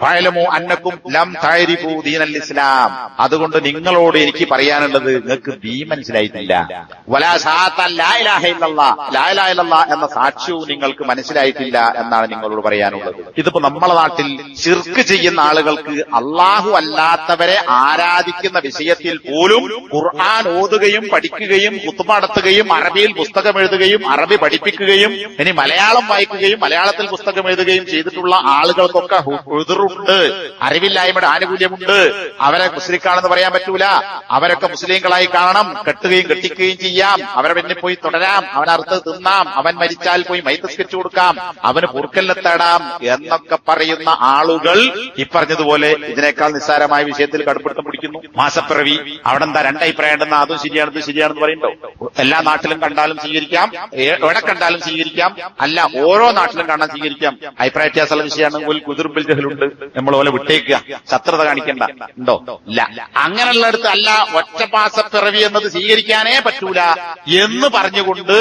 ഫഅലമു അന്നക്കും ലം തഅരിഫു ദീനൽ ഇസ്ലാം. അതുകൊണ്ട് നിങ്ങളോട് എനിക്ക് പറയാനുള്ളത് നിങ്ങൾക്ക് ദീ മനസ്സിലായിട്ടില്ല. എന്ന സാക്ഷ്യവും നിങ്ങൾക്ക് മനസ്സിലായിട്ടില്ല എന്നാണ് നിങ്ങളോട് പറയാനുള്ളത്. ഇതിപ്പോ നമ്മളെ നാട്ടിൽ ശിർക്ക് ചെയ്യുന്ന ആളുകൾക്ക് അള്ളാഹു അല്ലാത്തവരെ ആരാധിക്കുന്ന വിഷയത്തിൽ പോലും ഖുർആൻ ഓതുകയും പഠിക്കുകയും കുത്തുമ നടത്തുകയും അറബിയിൽ പുസ്തകം എഴുതുകയും അറബി പഠിപ്പിക്കുകയും ഇനി മലയാളം വായിക്കുകയും മലയാളത്തിൽ പുസ്തകം എഴുതുകയും ചെയ്തിട്ടുള്ള ആളുകൾക്കൊക്കെ ഹു- ഉഴുതുറുണ്ട് അറിവില്ലായ്മയുടെ ആനുകൂല്യമുണ്ട്. അവരെ മുസ്ലിക്കാണെന്ന് പറയാൻ പറ്റൂല. അവരൊക്കെ മുസ്ലിങ്ങളായി കാണണം. കെട്ടുകയും കെട്ടിക്കുകയും ചെയ്യാം. അവരെ പിന്നെ പോയി തുടരാം. അവൻ തിന്നാം. അവൻ മരിച്ചാൽ പോയി മൈത്തസ്കരിച്ചു കൊടുക്കാം. അവന് പൊറുക്കല്ലെത്തേടാം എന്നൊക്കെ പറയുന്ന ആളുകൾ ഈ പറഞ്ഞതുപോലെ ഇതിനേക്കാൾ നിസ്സാരമായ വിഷയത്തിൽ കടുപ്പിടുത്തം പിടിക്കുന്നു. മാസപ്പിറവി. അവിടെ എന്താ രണ്ടഭിപ്രായം ഉണ്ടെന്ന് അതും ശരിയാണ് ഇത് ശരിയാണെന്ന് പറയുന്നുണ്ടോ? എല്ലാ നാട്ടിലും കണ്ടാലും സ്വീകരിക്കാം. എവിടെ കണ്ടാലും സ്വീകരിക്കാം. അല്ല ഓരോ നാട്ടിലും കാണാൻ സ്വീകരിക്കാം. അഭിപ്രായ വ്യത്യാസമുള്ള വിഷയമാണ്. ഒരു കുതിർബിൽ ജഹലുണ്ട്. നമ്മൾ ഓലെ വിട്ടേക്കുക. ശത്രുത കാണിക്കണ്ട. ഉണ്ടോ? ഇല്ല. അങ്ങനെയുള്ളിടത്ത് അല്ല ഒറ്റപ്പാസപ്പിറവി എന്നത് സ്വീകരിക്കാനേ പറ്റൂല എന്ന് പറഞ്ഞുകൊണ്ട്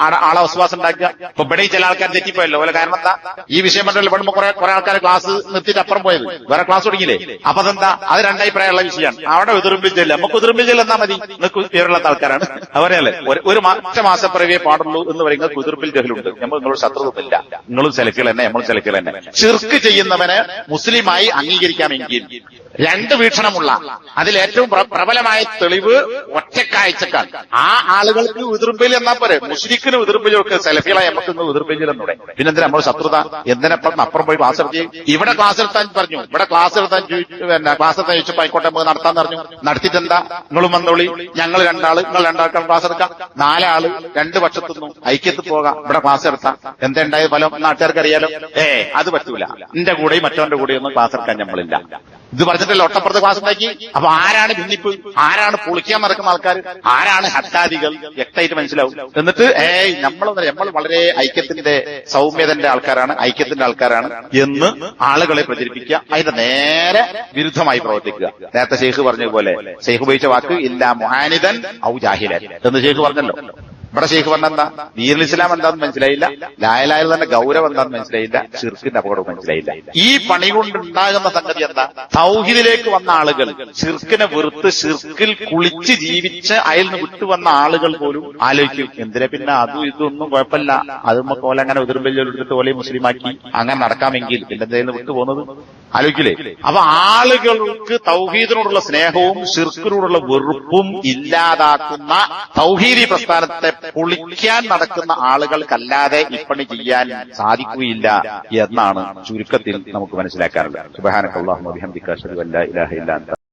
ആളെ വിശ്വാസം ഉണ്ടാക്കുക. ഇപ്പൊ ഇവിടെ ചില ആൾക്കാർ തെറ്റിപ്പോയല്ലോ. അല്ല കാരണം എന്താ? ഈ വിഷയം പറഞ്ഞാൽ ഇവിടെ കുറെ കുറെ ആൾക്കാർ ക്ലാസ് നിർത്തിയിട്ട് അപ്പുറം പോയത്. വേറെ ക്ലാസ് തുടങ്ങിയില്ലേ? അപ്പൊ അതെന്താ? അത് രണ്ടഭിപ്രായമുള്ള വിഷയമാണ്. അവിടെ ഉതിർമ്പിച്ചില്ല നമുക്ക് ഉതിർമ്പിച്ചില്ല എന്നാ മതി? നിങ്ങൾക്ക് വിവരമുള്ള ആൾക്കാരാണ്. അവരെയല്ലേ ഒരു- ഒറ്റ മാസപ്പിറവിയെ പാടുള്ളൂ എന്ന് പറയുന്നത് കുതിർപ്പിൽ ജഹലുണ്ട് നമ്മൾ നിങ്ങളോട് ശത്രുതല്ല നിങ്ങളും സെലക്കൾ തന്നെ നമ്മളും സെലക്കൾ തന്നെ. ഷിർക്ക് ചെയ്യുന്നവനെ മുസ്ലിമായി അംഗീകരിക്കാമെങ്കിൽ രണ്ട് വീക്ഷണമുള്ള അതിൽ ഏറ്റവും പ്രബലമായ തെളിവ് ഒറ്റക്കാഴ്ചക്കാർ ആ ആളുകൾക്ക് ഉതിർപ്പിൽ എന്നാ പോരെ? മുസ്ലിക്കിന് ഉതിർപ്പിച്ചൊക്കെ സെലഫികളായി നമുക്ക് എന്നൂടെ പിന്നെന്തിനാ നമ്മൾ ശത്രുത? എന്തിനപ്പം അപ്പുറം പോയി ക്ലാസ് എടുത്തി? ഇവിടെ ക്ലാസ് എടുത്താൻ പറഞ്ഞു. ഇവിടെ ക്ലാസ് എടുത്താൻ ചോദിച്ചു പിന്നെ ക്ലാസ് എടുത്താൻ ചോദിച്ചപ്പോ ആയിക്കോട്ടെ നമുക്ക് നടത്താന്ന് പറഞ്ഞു. നടത്തിയിട്ട് എന്താ നിങ്ങളും വന്നോളി. ഞങ്ങൾ രണ്ടാൾ നിങ്ങൾ രണ്ടാൾക്കാർ ക്ലാസ് എടുക്കാം നാലാൾ രണ്ട് പക്ഷത്തുനിന്നും ഐക്യത്തിൽ പോകാം. ഇവിടെ ക്ലാസ് എടുത്താം. എന്തേണ്ടായ ഫലം? നാട്ടുകാർക്ക് അറിയാലോ ഏ അത് പറ്റൂല. എന്റെ കൂടെയും മറ്റവന്റെ കൂടെയൊന്നും ക്ലാസ് എടുക്കാൻ നമ്മളില്ല. ഇത് പറഞ്ഞിട്ടല്ലേ ഒട്ടപ്പുറത്ത് ക്ലാസ് ഉണ്ടാക്കി? അപ്പൊ ആരാണ് ഭിന്നിപ്പ്? ആരാണ് പൊളിക്കാൻ നടക്കുന്ന ആൾക്കാർ ആരാണ് ഹട്ടാദികൾ? വ്യക്തമായിട്ട് മനസ്സിലാവും. എന്നിട്ട് ഏയ് നമ്മൾ നമ്മൾ വളരെ ഐക്യത്തിന്റെ സൗമ്യതന്റെ ആൾക്കാരാണ് ഐക്യത്തിന്റെ ആൾക്കാരാണ് എന്ന് ആളുകളെ പ്രചരിപ്പിക്കുക അതിന്റെ നേരെ വിരുദ്ധമായി പ്രവർത്തിക്കുക. നേരത്തെ ഷെയ്ഖ് പറഞ്ഞതുപോലെ ഷെയ്ഖ് ഉപയോഗിച്ച വാക്ക് ഇല്ല മുഹാനിദൻ ഔ ജാഹിലൻ. എന്ന് ഷെയ്ഖ് പറഞ്ഞല്ലോ. ഇവിടെ ഷെയ്ഖ് പറഞ്ഞെന്താ ദീനുൽ ഇസ്ലാം എന്താന്ന് മനസ്സിലായില്ല. ലായലായ തന്നെ ഗൗരവം എന്താന്ന് മനസ്സിലായില്ല. ഷിർക്കിന്റെ അപകടം മനസ്സിലായില്ല. ഈ പണി കൊണ്ടുണ്ടാകുന്ന സംഗതി എന്താ? സൗഹിദിലേക്ക് വന്ന ആളുകൾ ഷിർക്കിനെ വെറുത്ത് ഷിർക്കിൽ കുളിച്ച് ജീവിച്ച് അയൽ നിന്ന് വിട്ടുവന്ന ആളുകൾ പോലും ആലോചിക്കും എന്തിനെ പിന്നെ അതും ഇതൊന്നും കുഴപ്പമില്ല. അതുമ്പോ പോലെ അങ്ങനെ ഉതിർമ്പെടുത്തിട്ട് പോലെ മുസ്ലിമാക്കി. അങ്ങനെ നടക്കാമെങ്കിൽ പിന്നെ വിട്ടു പോകുന്നത്? ആലോചിക്കില്ലേ? അപ്പൊ ആളുകൾക്ക് തൗഹീദിനോടുള്ള സ്നേഹവും ഷിർക്കിനോടുള്ള വെറുപ്പും ഇല്ലാതാക്കുന്ന തൗഹീദി പ്രസ്ഥാനത്തെ പൊളിക്കാൻ നടക്കുന്ന ആളുകൾക്കല്ലാതെ ഇപ്പണി ചെയ്യാൻ സാധിക്കുകയില്ല എന്നാണ് ചുരുക്കത്തിൽ നമുക്ക് മനസ്സിലാക്കാറുള്ളത് അഷ്ഹദു അൻ ഇലാഹ ഇല്ല